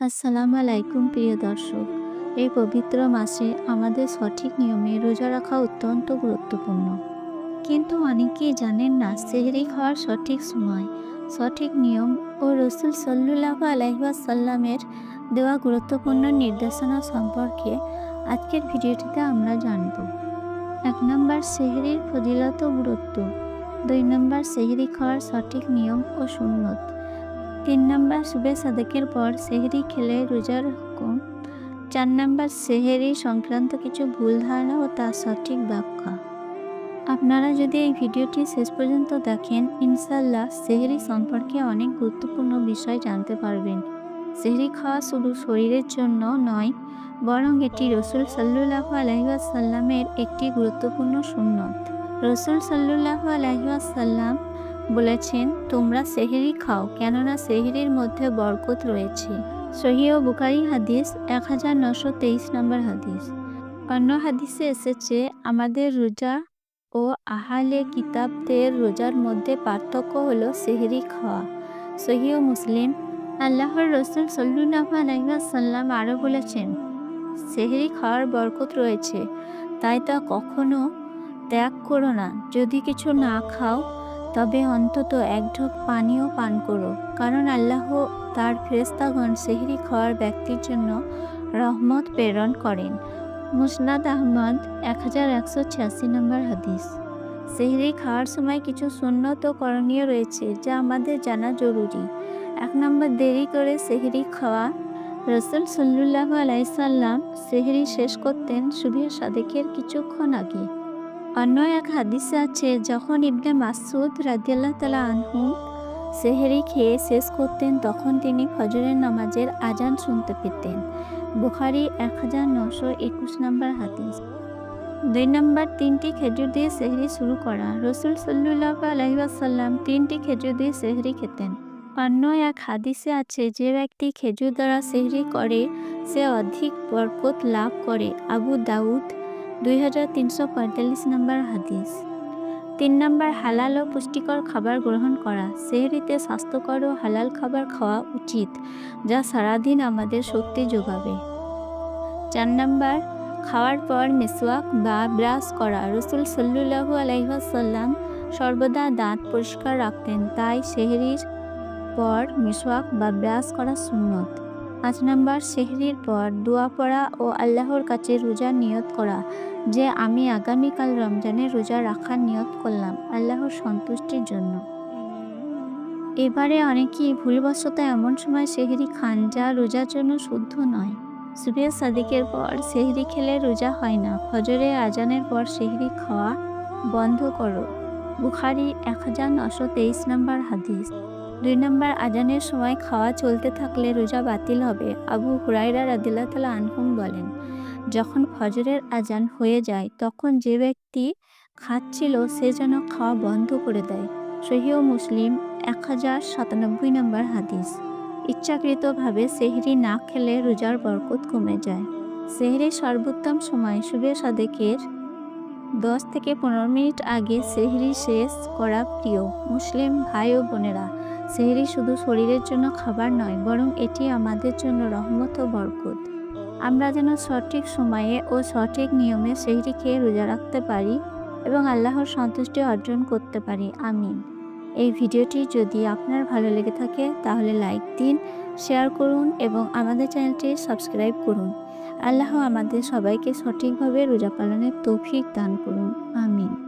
আসসালামু আলাইকুম, প্রিয় দর্শক। এই পবিত্র মাসে আমাদের সঠিক নিয়মে রোজা রাখা অত্যন্ত গুরুত্বপূর্ণ। কিন্তু অনেকেই জানেন না, সেহরি খাওয়ার সঠিক সময়, সঠিক নিয়ম ও রসুল সাল্লুল্লাহ আলাইসাল্লামের দেওয়া গুরুত্বপূর্ণ নির্দেশনা সম্পর্কে আজকের ভিডিওটিতে আমরা জানব। এক নম্বর, সেহরির ফজিলত গুরুত্ব। দুই নম্বর, সেহরি খাওয়ার সঠিক নিয়ম ও সুন্নত। তিন নম্বর সুবে সাদেকের পর সেহরি খেলে রোজার হুকুম। চার নম্বর সেহেরি সংক্রান্ত কিছু ভুল ধারণা ও তার সঠিক ব্যাখ্যা। আপনারা যদি এই ভিডিওটি শেষ পর্যন্ত দেখেন ইনশাল্লাহ সেহরি সম্পর্কে অনেক গুরুত্বপূর্ণ বিষয় জানতে পারবেন। সেহরি খাওয়া শুধু শরীরের জন্য নয়, বরং এটি রসুল সাল্লুল্লাহ আলহিসাল্লামের একটি গুরুত্বপূর্ণ সুন্নত। রসুল সাল্লুল্লাহ আলহিসাল্লাম বলেছেন, তোমরা সেহেরি খাও, কেননা সেহেরির মধ্যে বরকত রয়েছে। সহিও বুকারি হাদিস এক হাজার নশো তেইশ নম্বর হাদিস। অন্য হাদিসে এসেছে, আমাদের রোজা ও আহালে কিতাবদের রোজার মধ্যে পার্থক্য হলো সেহেরি খাওয়া। সহিও মুসলিম, আল্লাহর রসুল সল্লুল্লাহ আলাইসাল্লাম আরও বলেছেন, সেহেরি খাওয়ার বরকত রয়েছে, তাই তা কখনো ত্যাগ করো না। যদি কিছু না খাও তবে অন্তত এক ঢোক পানিও পান করো, কারণ আল্লাহ তার ফেরেস্তাগণ সেহরি খাওয়ার ব্যক্তির জন্য রহমত প্রেরণ করেন। মুসনাদ আহমদ এক হাজার একশো ছিয়াশি নম্বর হাদিস। সেহরি খাওয়ার সময় কিছু সুন্নত করণীয় রয়েছে যা আমাদের জানা জরুরি। এক নম্বর, দেরি করে সেহরি খাওয়া। রসুল সল্লুল্লাহ আলাইসাল্লাম সেহরি শেষ করতেন শুভের সাদেকের কিছুক্ষণ আগে। অন্য এক হাদিসে আছে, যখন ইবনে মাসুদ রাজিয়াল্লাহ তালা আনহু সেহেরি খেয়ে শেষ করতেন, তখন তিনি ফজরের নামাজের আজান শুনতে পেতেন। বুখারি এক হাজার নশো একুশ নম্বর হাদিস। দুই নম্বর, তিনটি খেজুর দিয়ে সেহরি শুরু করা। রসুল সাল্লুল্লাহ আলহিবাসাল্লাম তিনটি খেজুর দিয়ে সেহরি খেতেন। অন্য এক হাদিসে আছে, যে ব্যক্তি খেজুর দ্বারা সেহরি করে, সে অধিক বরকত লাভ করে। আবু দাউদ দুই হাজার তিনশো পঁয়তাল্লিশ নম্বর হাদিস। তিন নম্বর, হালাল ও পুষ্টিকর খাবার গ্রহণ করা। সেহরিতে স্বাস্থ্যকর ও হালাল খাবার খাওয়া উচিত, যা সারাদিন আমাদের শক্তি যোগাবে। চার নম্বর, খাওয়ার পর মিসওয়াক বা ব্রাশ করা। রসুল সাল্লু আলহাসাল্লাম সর্বদা দাঁত পরিষ্কার রাখতেন, তাই সেহরির পর মিসওয়াক বা ব্রাশ করা সুন্নত। পাঁচ নম্বর, সেহরির পর দোয়া পড়া ও আল্লাহর কাছে রোজা নিয়ত করা, যে আমি আগামীকাল রমজানের রোজা রাখার নিয়ত করলাম আল্লাহর সন্তুষ্টির জন্য। এবারে অনেকেই ভুলবশত এমন সময় সেহরি খান, যা রোজার জন্য শুদ্ধ নয়। সুবিয়া সাদিকের পর সেহরি খেলে রোজা হয় না। ফজরে আজানের পর সেহরি খাওয়া বন্ধ করো। বুখারি, এক হাজার নশো তেইশ নম্বর হাদিস। দুই নম্বর আজানের সময় খাওয়া চলতে থাকলে রোজা বাতিল হবে, আবু হুরাইরা রাদিল্লা তালা আনহুম বলেন। যখন ফজরের আজান হয়ে যায়, তখন যে ব্যক্তি খাচ্ছিল সে যেন খাওয়া বন্ধ করে দেয়। সহিও মুসলিম এক হাজার সাতানব্বই নম্বর হাদিস। ইচ্ছাকৃতভাবে সেহরি না খেলে রোজার বরকত কমে যায়। সেহরির সর্বোত্তম সময় শুভে সাদেকের দশ থেকে পনেরো মিনিট আগে সেহরি শেষ করা প্রিয় মুসলিম ভাই ও বোনেরা। সেহরি শুধু শরীরের জন্য খাবার নয়, বরং এটি আমাদের জন্য রহমত ও বরকত। আমরা যেন সঠিক সময়ে ও সঠিক নিয়মে সেহরি খেয়ে রোজা রাখতে পারি এবং আল্লাহর সন্তুষ্টি অর্জন করতে পারি। আমিন। এই ভিডিওটি যদি আপনার ভালো লেগে থাকে, তাহলে লাইক দিন, শেয়ার করুন এবং আমাদের চ্যানেলটি সাবস্ক্রাইব করুন। আল্লাহ আমাদের সবাইকে সঠিকভাবে রোজা পালনের তৌফিক দান করুন। আমিন।